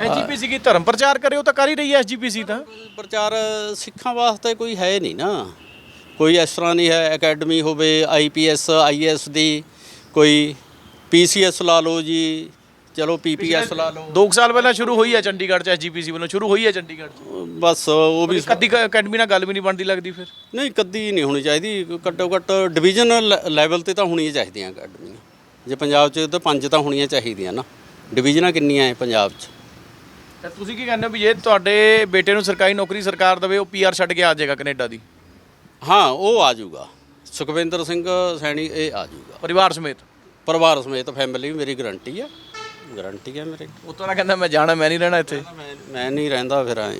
ਐਸਜੀਪੀਸੀ ਕੀ ਧਰਮ ਪ੍ਰਚਾਰ ਕਰਿਓ ਤਾਂ ਕਰ ਹੀ ਰਹੀ ਹੈ ਐਸਜੀਪੀਸੀ ਤਾਂ। ਪ੍ਰਚਾਰ ਸਿੱਖਾਂ ਵਾਸਤੇ ਕੋਈ ਹੈ ਨਹੀਂ ਨਾ। ਕੋਈ ਇਸ ਤਰ੍ਹਾਂ ਨਹੀਂ ਹੈ ਅਕੈਡਮੀ ਹੋਵੇ ਆਈਪੀਐਸ ਆਈਐਸ ਦੀ ਕੋਈ ਪੀਸੀਐਸ ਲਾ ਲਓ ਜੀ ਚਲੋ ਪੀਪੀਐਸ ਲਾ ਲਓ। 2 ਸਾਲ ਪਹਿਲਾਂ ਸ਼ੁਰੂ ਹੋਈ ਹੈ ਚੰਡੀਗੜ੍ਹ 'ਚ ਐਸਜੀਪੀਸੀ ਵੱਲੋਂ। ਸ਼ੁਰੂ ਹੋਈ ਹੈ ਚੰਡੀਗੜ੍ਹ 'ਚ? ਬਸ ਉਹ ਵੀ ਕਦੀ ਅਕੈਡਮੀ ਨਾਲ ਗੱਲ ਵੀ ਨਹੀਂ ਬਣਦੀ ਲੱਗਦੀ ਫਿਰ? ਨਹੀਂ ਕਦੀ ਨਹੀਂ ਹੋਣੀ ਚਾਹੀਦੀ। ਘੱਟੋ ਘੱਟ ਡਿਵੀਜ਼ਨ ਲੈਵਲ ਤੇ ਤਾਂ ਹੋਣੀਆਂ ਚਾਹੀਦੀਆਂ ਅਕੈਡਮੀਆਂ। ਜੇ ਪੰਜਾਬ 'ਚ ਤਾਂ ਪੰਜ ਤਾਂ ਹੋਣੀਆਂ ਚਾਹੀਦੀਆਂ ਨਾ। ਡਿਵੀਜ਼ਨਾਂ ਕਿੰਨੀਆਂ ਹੈ ਪੰਜਾਬ 'ਚ? ਤੇ ਤੁਸੀਂ ਕੀ ਕਹਿੰਦੇ ਹੋ ਵੀ ਜੇ ਤੁਹਾਡੇ ਬੇਟੇ ਨੂੰ ਸਰਕਾਰੀ ਨੌਕਰੀ ਸਰਕਾਰ ਦੇਵੇ ਉਹ ਪੀਆਰ ਛੱਡ ਕੇ ਆ ਜਾਏਗਾ ਕੈਨੇਡਾ ਦੀ? ਹਾਂ ਉਹ ਆ ਜਾਊਗਾ। ਸੁਖਵਿੰਦਰ ਸਿੰਘ ਸੈਣੀ ਇਹ ਆ ਜਾਊਗਾ। ਪਰਿਵਾਰ ਸਮੇਤ? ਪਰਿਵਾਰ ਸਮੇਤ ਫੈਮਿਲੀ ਮੇਰੀ ਗਰੰਟੀ ਆ ਗਰੰਟੀ ਆ ਮੇਰੇ ਉਤੋਂ ਨਾ ਕਹਿੰਦਾ ਮੈਂ ਜਾਣਾ ਮੈਂ ਨਹੀਂ ਰਹਿਣਾ ਇੱਥੇ। ਮੈਂ ਮੈਂ ਨਹੀਂ ਰਹਿੰਦਾ ਫਿਰ ਐਂ।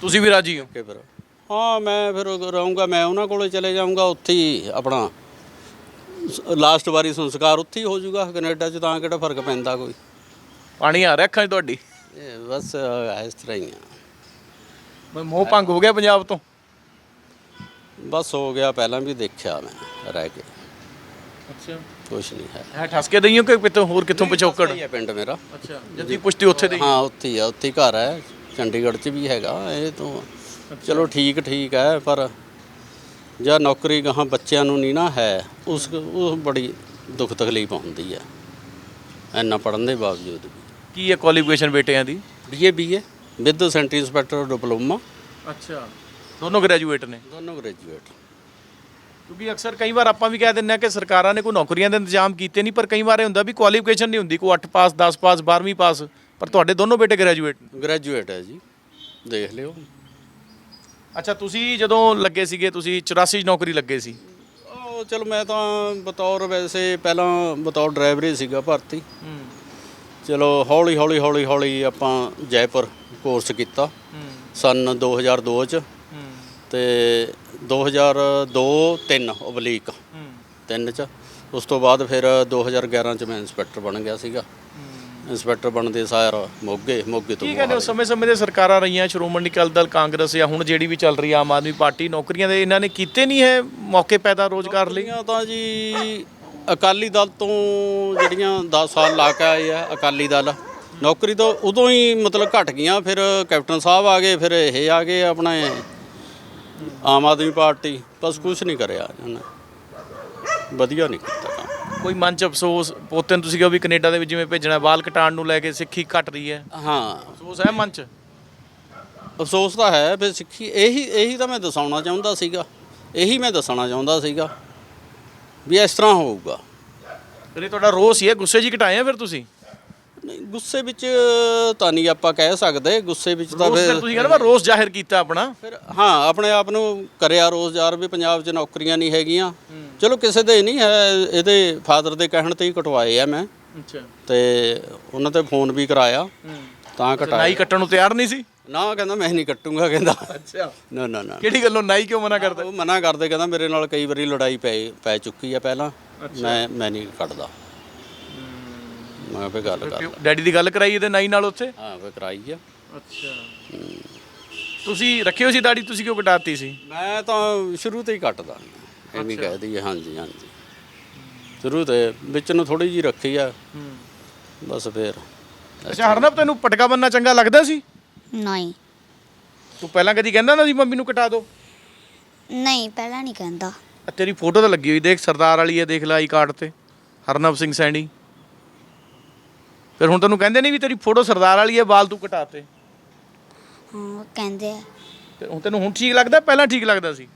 ਤੁਸੀਂ ਵੀ ਰਾਜੀ ਹੋ? ਕਿ ਫਿਰ। ਹਾਂ ਮੈਂ ਫਿਰ ਰਹੂੰਗਾ ਮੈਂ ਉਹਨਾਂ ਕੋਲੇ ਚਲੇ ਜਾਊਂਗਾ ਉੱਥੇ ਹੀ ਆਪਣਾ ਲਾਸਟ ਵਾਰੀ ਸੰਸਕਾਰ ਉੱਥੇ ਹੀ ਹੋ ਜਾਊਗਾ ਕੈਨੇਡਾ 'ਚ ਤਾਂ ਕਿਹੜਾ ਫ਼ਰਕ ਪੈਂਦਾ ਕੋਈ। ਪਾਣੀ ਆ ਰਿਹਾ ਅੱਖਾਂ 'ਚ ਤੁਹਾਡੀ? ਇਹ ਬਸ ਇਸ ਤਰ੍ਹਾਂ ਹੀ ਆ। ਮੈਂ ਮੋਹ ਭੰਗ ਹੋ ਗਿਆ ਪੰਜਾਬ ਤੋਂ? ਬਸ ਹੋ ਗਿਆ ਪਹਿਲਾਂ ਵੀ ਦੇਖਿਆ ਮੈਂ ਰਹਿ ਕੇ। ਅੱਛਾ। ਕੁਛ ਨਹੀਂ ਹੈ। ਹੈ ਠਸ ਕੇ ਦਈਓ ਕਿ ਕਿਤੋਂ ਹੋਰ ਕਿੱਥੋਂ ਪਿਛੋਕੜ? ਇਹ ਹੈ ਪਿੰਡ ਮੇਰਾ। ਅੱਛਾ ਜੱਦੀ ਪੁਸ਼ਤੀ ਉੱਥੇ ਦੇ? ਹਾਂ ਉੱਥੇ ਹੀ ਆ ਉੱਥੇ ਹੀ ਘਰ ਹੈ। ਚੰਡੀਗੜ੍ਹ 'ਚ ਵੀ ਹੈਗਾ ਇਹ ਤੋਂ ਚਲੋ ਠੀਕ ਠੀਕ ਹੈ ਪਰ ਜਾਂ ਨੌਕਰੀ ਗਾਹਾਂ ਬੱਚਿਆਂ ਨੂੰ ਨਹੀਂ ਨਾ ਹੈ ਉਸ ਉਹ ਬੜੀ ਦੁੱਖ ਤਕਲੀਫ ਹੁੰਦੀ ਹੈ। ਇੰਨਾ ਪੜਨ ਦੇ ਬਾਵਜੂਦ ਵੀ। ਕੀ ਹੈ ਕੁਆਲੀਫਿਕੇਸ਼ਨ ਬੇਟਿਆਂ ਦੀ? BA BA with sanitary inspector diploma ਅੱਛਾ ਦੋਨੋਂ ਗ੍ਰੈਜੂਏਟ ਨੇ? ਦੋਨੋਂ ਗ੍ਰੈਜੂਏਟ ਕਿਉਂਕਿ ਅਕਸਰ ਕਈ ਵਾਰ ਆਪਾਂ ਵੀ ਕਹਿ ਦਿੰਦੇ ਆ ਕਿ ਸਰਕਾਰਾਂ ਨੇ ਕੋਈ ਨੌਕਰੀਆਂ ਦੇ ਇੰਤਜ਼ਾਮ ਕੀਤੇ ਨਹੀਂ ਪਰ ਕਈ ਵਾਰ ਇਹ ਹੁੰਦਾ ਵੀ ਕੁਆਲੀਫਿਕੇਸ਼ਨ ਨਹੀਂ ਹੁੰਦੀ ਕੋਈ 8 ਪਾਸ 10 ਪਾਸ 12ਵੀਂ ਪਾਸ ਪਰ ਤੁਹਾਡੇ ਦੋਨੋਂ ਬੇਟੇ ਗ੍ਰੈਜੂਏਟ ਨੇ। ਗ੍ਰੈਜੂਏਟ ਹੈ ਜੀ। ਦੇਖ ਲਿਓ। ਅੱਛਾ ਤੁਸੀਂ ਜਦੋਂ ਲੱਗੇ ਸੀਗੇ ਤੁਸੀਂ 84 'ਚ ਨੌਕਰੀ ਲੱਗੇ ਸੀ? ਉਹ ਚਲੋ ਮੈਂ ਤਾਂ ਬਤੌਰ ਵੈਸੇ ਪਹਿਲਾਂ ਬਤੌਰ ਡਰਾਈਵਰ ਹੀ ਸੀਗਾ ਭਰਤੀ। ਹੂੰ। ਚਲੋ ਹੌਲੀ ਹੌਲੀ ਹੌਲੀ ਹੌਲੀ ਆਪਾਂ ਜੈਪੁਰ ਕੋਰਸ ਕੀਤਾ। ਹੂੰ। ਸਨ 2002 ਚ। ਤੇ 2002 3 ਓਬਲੀਕ ਹੂੰ। ਤਿੰਨ ਚ। ਉਸ ਤੋਂ ਬਾਅਦ ਫਿਰ 2011 ਚ ਮੈਂ ਇੰਸਪੈਕਟਰ ਬਣ ਗਿਆ ਸੀਗਾ। ਇੰਸਪੈਕਟਰ ਬਣਦੇ ਸਾਰ ਮੋਗੇ ਮੋਗੇ ਤੋਂ ਕੀ ਕਹਿੰਦੇ ਹੋ? ਸਮੇਂ ਸਮੇਂ ਦੇ ਸਰਕਾਰਾਂ ਰਹੀਆਂ ਸ਼੍ਰੋਮਣੀ ਅਕਾਲੀ ਦਲ ਕਾਂਗਰਸ ਜਾਂ ਹੁਣ ਜਿਹੜੀ ਵੀ ਚੱਲ ਰਹੀ ਆ ਆਮ ਆਦਮੀ ਪਾਰਟੀ ਨੌਕਰੀਆਂ ਦੇ ਇਹਨਾਂ ਨੇ ਕੀਤੇ ਨਹੀਂ ਹੈ ਮੌਕੇ ਪੈਦਾ ਰੋਜ਼ਗਾਰ ਲਈ? ਤਾਂ ਜੀ ਅਕਾਲੀ ਦਲ ਤੋਂ ਜਿਹੜੀਆਂ 10 ਸਾਲ ਲਾ ਕੇ ਆਏ ਆ ਅਕਾਲੀ ਦਲ। ਨੌਕਰੀ ਤਾਂ ਉਦੋਂ ਹੀ ਮਤਲਬ ਘਟ ਗਈਆਂ ਫਿਰ ਕੈਪਟਨ ਸਾਹਿਬ ਆ ਗਏ ਫਿਰ ਇਹ ਆ ਗਏ ਆਪਣੇ ਆਮ ਆਦਮੀ ਪਾਰਟੀ ਬਸ ਕੁਝ ਨਹੀਂ ਕਰਿਆ ਇਹਨਾਂ ਨੇ। ਵਧੀਆ ਨਹੀਂ ਕੀਤਾ ਕੰਮ। ਕੋਈ ਮਨ ਚ ਅਫਸੋਸ ਪੋਤੇ ਨੂੰ ਤੁਸੀਂ ਕਿਹਾ ਵੀ ਕੈਨੇਡਾ ਦੇ ਵਿੱਚ ਜਿਵੇਂ ਭੇਜਣਾ ਵਾਲ ਕਟਾਉਣ ਨੂੰ ਲੈ ਕੇ ਸਿੱਖੀ ਘਟ ਰਹੀ ਹੈ। ਹਾਂ। ਅਫਸੋਸ ਹੈ ਮਨ ਚ ਅਫਸੋਸ ਤਾਂ ਹੈ ਫਿਰ ਸਿੱਖੀ ਇਹੀ ਇਹੀ ਤਾਂ ਮੈਂ ਦਸਾਉਣਾ ਚਾਹੁੰਦਾ ਸੀਗਾ। ਇਹੀ ਮੈਂ ਦੱਸਣਾ ਚਾਹੁੰਦਾ ਸੀਗਾ ਵੀ ਇਸ ਤਰ੍ਹਾਂ ਹੋਊਗਾ। ਫਿਰ ਇਹ ਤੁਹਾਡਾ ਰੋਸ ਹੀ ਹੈ ਗੁੱਸੇ ਜੀ ਘਟਾਏ ਆ ਫਿਰ ਤੁਸੀਂ? ਨਹੀਂ ਗੁੱਸੇ ਵਿੱਚ ਤਾਂ ਨਹੀਂ ਆਪਾਂ ਕਹਿ ਸਕਦੇ ਗੁੱਸੇ ਵਿੱਚ ਤਾਂ ਰੋਸ ਫਿਰ ਤੁਸੀਂ ਕਹਿੰਦੇ ਮੈਂ ਰੋਸ ਜ਼ਾਹਿਰ ਕੀਤਾ ਆਪਣਾ। ਫਿਰ ਹਾਂ ਆਪਣੇ ਆਪ ਨੂੰ ਕਰਿਆ ਰੋਜ਼ਗਾਰ ਵੀ ਪੰਜਾਬ 'ਚ ਨੌਕਰੀਆਂ ਨਹੀਂ ਹੈਗੀਆਂ। ਚਲੋ ਕਿਸੇ ਦੇ ਨਹੀਂ ਹੈ ਇਹਦੇ ਫਾਦਰ ਦੇ ਕਹਿਣ ਤੇ ਹੀ ਕਟਵਾਏ ਆ ਮੈਂ। ਅੱਛਾ। ਤੇ ਉਹਨਾਂ ਤੇ ਫੋਨ ਵੀ ਕਰਾਇਆ ਤਾਂ ਕਟਾਇਆ। ਨਾਈ ਕੱਟਣ ਨੂੰ ਤਿਆਰ ਨਹੀਂ ਸੀ? ਨਾ ਕਹਿੰਦਾ ਮੈਂ ਨਹੀਂ ਕੱਟੂੰਗਾ ਕਹਿੰਦਾ। ਅੱਛਾ। ਨਾ ਨਾ ਨਾ। ਕਿਹੜੀ ਗੱਲੋਂ ਨਾਈ ਕਿਉਂ ਮਨਾ ਕਰਦਾ? ਉਹ ਮਨਾ ਕਰਦੇ ਕਹਿੰਦਾ ਮੇਰੇ ਨਾਲ ਕਈ ਵਾਰੀ ਲੜਾਈ ਪੈ ਪੈ ਚੁੱਕੀ ਆ ਪਹਿਲਾਂ। ਮੈਂ ਮੈਂ ਨਹੀਂ ਕੱਟਦਾ। ਮੈਂ ਫੇ ਗੱਲ ਕਰ ਡੈਡੀ ਦੀ ਗੱਲ ਕਰਾਈ ਇਹਦੇ ਨਾਈ ਨਾਲ ਉੱਥੇ? ਹਾਂ ਫੇ ਕਰਾਈ ਆ। ਅੱਛਾ। ਤੁਸੀਂ ਰੱਖਿਓ ਸੀ ਦਾੜੀ ਤੁਸੀਂ ਕਿਉਂ ਕਟਾਤੀ ਸੀ? ਮੈਂ ਤਾਂ ਸ਼ੁਰੂ ਤੋਂ ਹੀ ਕੱਟਦਾ। ਐਵੇਂ ਕਹਿ ਦਈਏ ਹਾਂਜੀ ਹਾਂਜੀ। ਸ਼ੁਰੂ ਤੇ ਵਿੱਚ ਨੂੰ ਥੋੜੀ ਜੀ ਰੱਖੀ ਆ। ਬਸ ਫੇਰ। ਅੱਛਾ ਹਰਨਬ ਤੈਨੂੰ ਪਟਕਾ ਬੰਨਣਾ ਚੰਗਾ ਲੱਗਦਾ ਸੀ? ਨਹੀਂ। ਤੂੰ ਪਹਿਲਾਂ ਕਦੀ ਕਹਿੰਦਾ ਨਾ ਸੀ ਮੰਮੀ ਨੂੰ ਕਟਾ ਦਿਓ ਨਹੀਂ ਪਹਿਲਾਂ ਨਹੀਂ ਕਹਿੰਦਾ। ਤੇਰੀ ਫੋਟੋ ਤਾਂ ਲੱਗੀ ਹੋਈ ਦੇਖ ਸਰਦਾਰ ਵਾਲੀ ਹੈ ਦੇਖ ਲੈ ਆਈ ਕਾਰਡ ਤੇ। ਹਰਨਬ ਸਿੰਘ ਸੈਣੀ। ਫਿਰ ਹੁਣ ਤੈਨੂੰ ਕਹਿੰਦੇ ਨਹੀਂ ਵੀ ਤੇਰੀ ਫੋਟੋ ਸਰਦਾਰ ਵਾਲੀ ਹੈ ਵਾਲ ਤੂੰ ਕਟਾਤੇ ਹਾਂ ਕਹਿੰਦੇ ਆ। ਤੇ ਹੁਣ ਤੈਨੂੰ ਹੁਣ ਠੀਕ ਲੱਗਦਾ? ਪਹਿਲਾਂ ਠੀਕ ਲੱਗਦਾ ਸੀ?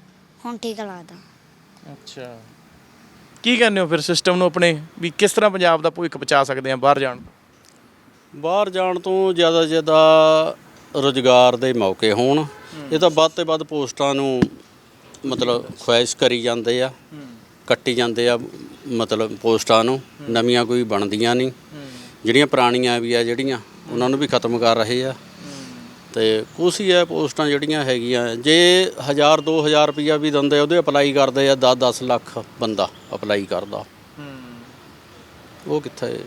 ਹੁਣ ਠੀਕ ਲੱਗਦਾ। ਅੱਛਾ। ਕੀ ਕਹਿੰਦੇ ਹੋ ਫਿਰ ਸਿਸਟਮ ਨੂੰ ਆਪਣੇ ਵੀ ਕਿਸ ਤਰ੍ਹਾਂ ਪੰਜਾਬ ਦਾ ਭਵਿੱਖ ਬਚਾ ਸਕਦੇ ਆ ਬਾਹਰ ਜਾਣ ਤੋਂ? ਬਾਹਰ ਜਾਣ ਤੋਂ ਜ਼ਿਆਦਾ ਜ਼ਿਆਦਾ ਰੋਜ਼ਗਾਰ ਦੇ ਮੌਕੇ ਹੋਣ। ਇਹ ਤਾਂ ਵੱਧ ਤੇ ਵੱਧ ਪੋਸਟਾਂ ਨੂੰ ਮਤਲਬ ਖੁਆਇਸ਼ ਕਰੀ ਜਾਂਦੇ ਆ। ਕੱਟੀ ਜਾਂਦੇ ਆ ਮਤਲਬ ਪੋਸਟਾਂ ਨੂੰ। ਨਵੀਆਂ ਕੋਈ ਬਣਦੀਆਂ ਨਹੀਂ। ਜਿਹੜੀਆਂ ਪੁਰਾਣੀਆਂ ਵੀ ਆ ਜਿਹੜੀਆਂ ਉਹਨਾਂ ਨੂੰ ਵੀ ਖਤਮ ਕਰ ਰਹੇ ਆ। ਤੇ ਕੁਛ ਹੀ ਹੈ ਪੋਸਟਾਂ ਜਿਹੜੀਆਂ ਹੈਗੀਆਂ ਜੇ 1000 2000 ਰੁਪਈਆ ਵੀ ਦਿੰਦੇ ਉਹਦੇ ਅਪਲਾਈ ਕਰਦੇ ਆ 10 10 ਲੱਖ ਬੰਦਾ ਅਪਲਾਈ ਕਰਦਾ। ਉਹ ਕਿੱਥੇ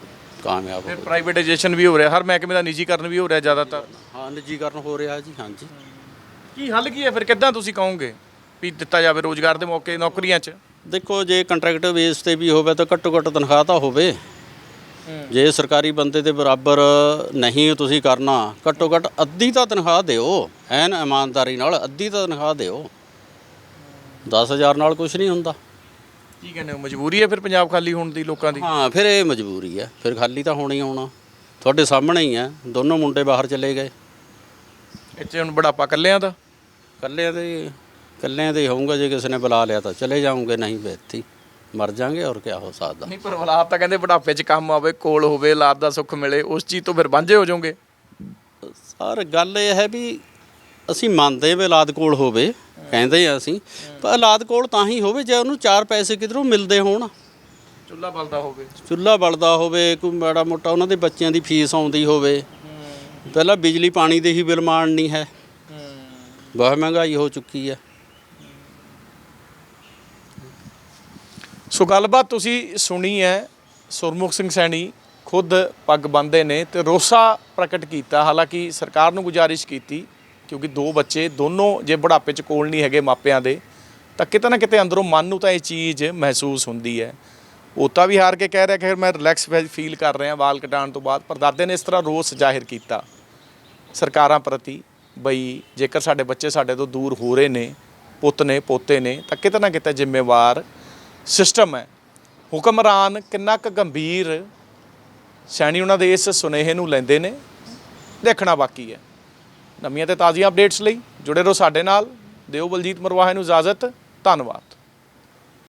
ਕਾਮਯਾਬ ਫਿਰ ਹੋ ਪ੍ਰਾਈਵੇਟਾਈਜੇਸ਼ਨ ਵੀ ਹੋ ਰਿਹਾ ਹਰ ਮਹਿਕਮੇ ਦਾ ਨਿੱਜੀਕਰਨ ਵੀ ਹੋ ਰਿਹਾ ਜ਼ਿਆਦਾਤਰ। ਹਾਂ ਨਿੱਜੀਕਰਨ ਹੋ ਰਿਹਾ ਜੀ ਹਾਂਜੀ। ਕੀ ਹੱਲ ਕੀ ਹੈ ਫਿਰ ਕਿੱਦਾਂ ਤੁਸੀਂ ਕਹੋਗੇ ਵੀ ਦਿੱਤਾ ਜਾਵੇ ਰੋਜ਼ਗਾਰ ਦੇ ਮੌਕੇ ਨੌਕਰੀਆਂ 'ਚ? ਦੇਖੋ ਜੇ ਕੰਟਰੈਕਟ ਬੇਸ ਤੇ ਵੀ ਹੋਵੇ ਤਾਂ ਘੱਟੋ ਘੱਟ ਤਨਖਾਹ ਤਾਂ ਹੋਵੇ। ਜੇ ਸਰਕਾਰੀ ਬੰਦੇ ਦੇ ਬਰਾਬਰ ਨਹੀਂ ਤੁਸੀਂ ਕਰਨਾ ਘੱਟੋ ਘੱਟ ਅੱਧੀ ਤਾਂ ਤਨਖਾਹ ਦਿਓ ਐਨ ਇਮਾਨਦਾਰੀ ਨਾਲ ਅੱਧੀ ਤਾਂ ਤਨਖਾਹ ਦਿਓ। 10000 ਨਾਲ ਕੁਝ ਨਹੀਂ ਹੁੰਦਾ। ਕੀ ਕਹਿੰਦੇ ਹੋ ਮਜਬੂਰੀ ਹੈ ਫਿਰ ਪੰਜਾਬ ਖਾਲੀ ਹੋਣ ਦੀ ਲੋਕਾਂ ਦੀ? ਹਾਂ ਫਿਰ ਇਹ ਮਜਬੂਰੀ ਹੈ ਫਿਰ ਖਾਲੀ ਤਾਂ ਹੋਣੀ ਹੋਣਾ। ਤੁਹਾਡੇ ਸਾਹਮਣੇ ਹੀ ਹੈ ਦੋਨੋਂ ਮੁੰਡੇ ਬਾਹਰ ਚਲੇ ਗਏ। ਇੱਥੇ ਹੁਣ ਬੁਢਾਪਾ ਕੱਲਿਆਂ ਦਾ? ਕੱਲਿਆਂ ਦੇ ਕੱਲਿਆਂ ਦੇ ਹੋਊਗਾ ਜੇ ਕਿਸੇ ਨੇ ਬੁਲਾ ਲਿਆ ਤਾਂ ਚਲੇ ਜਾਓਗੇ ਨਹੀਂ ਹੀ। ਮਰ ਜਾਾਂਗੇ ਔਰ ਕੀ ਹੋ ਸਕਦਾ? ਨਹੀਂ ਪਰ ਔਲਾਦ ਤਾਂ ਕਹਿੰਦੇ ਬੁਢਾਪੇ 'ਚ ਕੰਮ ਆਵੇ ਕੋਲ ਹੋਵੇ ਔਲਾਦ ਦਾ ਸੁੱਖ ਮਿਲੇ ਉਸ ਚੀਜ਼ ਤੋਂ ਫਿਰ ਵਾਂਝੇ ਹੋ ਜਾਓਗੇ। ਸਰ ਗੱਲ ਇਹ ਹੈ ਵੀ ਅਸੀਂ ਮੰਨਦੇ ਵੀ ਔਲਾਦ ਕੋਲ ਹੋਵੇ ਕਹਿੰਦੇ ਆ ਅਸੀਂ ਪਰ ਔਲਾਦ ਕੋਲ ਤਾਂ ਹੀ ਹੋਵੇ ਜੇ ਉਹਨੂੰ ਚਾਰ ਪੈਸੇ ਕਿਧਰੋਂ ਮਿਲਦੇ ਹੋਣ। ਚੁੱਲ੍ਹਾ ਬਲਦਾ ਹੋਵੇ। ਚੁੱਲ੍ਹਾ ਬਲਦਾ ਹੋਵੇ ਕੋਈ ਮਾੜਾ ਮੋਟਾ ਉਹਨਾਂ ਦੇ ਬੱਚਿਆਂ ਦੀ ਫੀਸ ਆਉਂਦੀ ਹੋਵੇ। ਪਹਿਲਾਂ ਬਿਜਲੀ ਪਾਣੀ ਦੇ ਹੀ ਬਿੱਲ ਮਾਣਨੀ ਹੈ। ਬਹੁਤ ਮਹਿੰਗਾਈ ਹੋ ਚੁੱਕੀ ਹੈ। ਸੋ ਗੱਲਬਾਤ ਤੁਸੀਂ ਸੁਣੀ ਹੈ। ਸੁਰਮੁਖ ਸਿੰਘ ਸੈਣੀ ਖੁਦ ਪੱਗ ਬੰਦੇ ਨੇ ਤੇ ਰੋਸਾ ਪ੍ਰਗਟ ਕੀਤਾ। ਹਾਲਾਂਕਿ ਸਰਕਾਰ ਨੂੰ ਗੁਜ਼ਾਰਿਸ਼ ਕੀਤੀ ਕਿਉਂਕਿ ਦੋ ਬੱਚੇ, ਦੋਨੋਂ ਜੇ ਬੁਢਾਪੇ 'ਚ ਕੋਲ ਨਹੀਂ ਹੈਗੇ ਮਾਪਿਆਂ ਦੇ, ਤਾਂ ਕਿਤੇ ਨਾ ਕਿਤੇ ਅੰਦਰੋਂ ਮਨ ਨੂੰ ਤਾਂ ਇਹ ਚੀਜ਼ ਮਹਿਸੂਸ ਹੁੰਦੀ ਹੈ। ਪੋਤਾ ਵੀ ਹਾਰ ਕੇ ਕਹਿ ਰਿਹਾ ਕਿ ਮੈਂ ਰਿਲੈਕਸ ਫੀਲ ਕਰ ਰਿਹਾ, ਵਾਲ ਕਟਾਉਣ ਤੋਂ ਬਾਅਦ, ਪਰ ਦਾਦੇ ਨੇ ਇਸ ਤਰ੍ਹਾਂ ਰੋਸ ਜ਼ਾਹਿਰ ਕੀਤਾ ਸਰਕਾਰਾਂ ਪ੍ਰਤੀ ਬਈ ਜੇਕਰ ਸਾਡੇ ਬੱਚੇ ਸਾਡੇ ਤੋਂ ਦੂਰ ਹੋ ਰਹੇ ਨੇ, ਪੁੱਤ ਨੇ, ਪੋਤੇ ਨੇ, ਤਾਂ ਕਿਤੇ ਨਾ ਕਿਤੇ ਜ਼ਿੰਮੇਵਾਰ ਸਿਸਟਮ ਹੈ। ਹੁਕਮਰਾਨ ਕਿੰਨਾ ਕੁ ਗੰਭੀਰ ਸੈਣੀ ਉਹਨਾਂ ਦੇ ਇਸ ਸੁਨੇਹੇ ਨੂੰ ਲੈਂਦੇ ਨੇ, ਦੇਖਣਾ ਬਾਕੀ ਹੈ। ਨਵੀਆਂ ਤੇ ਤਾਜ਼ੀਆਂ ਅਪਡੇਟਸ ਲਈ ਜੁੜੇ ਰਹੋ ਸਾਡੇ ਨਾਲ। ਦਿਓ ਬਲਜੀਤ ਮਰਵਾਹੇ ਨੂੰ ਇਜਾਜ਼ਤ। ਧੰਨਵਾਦ।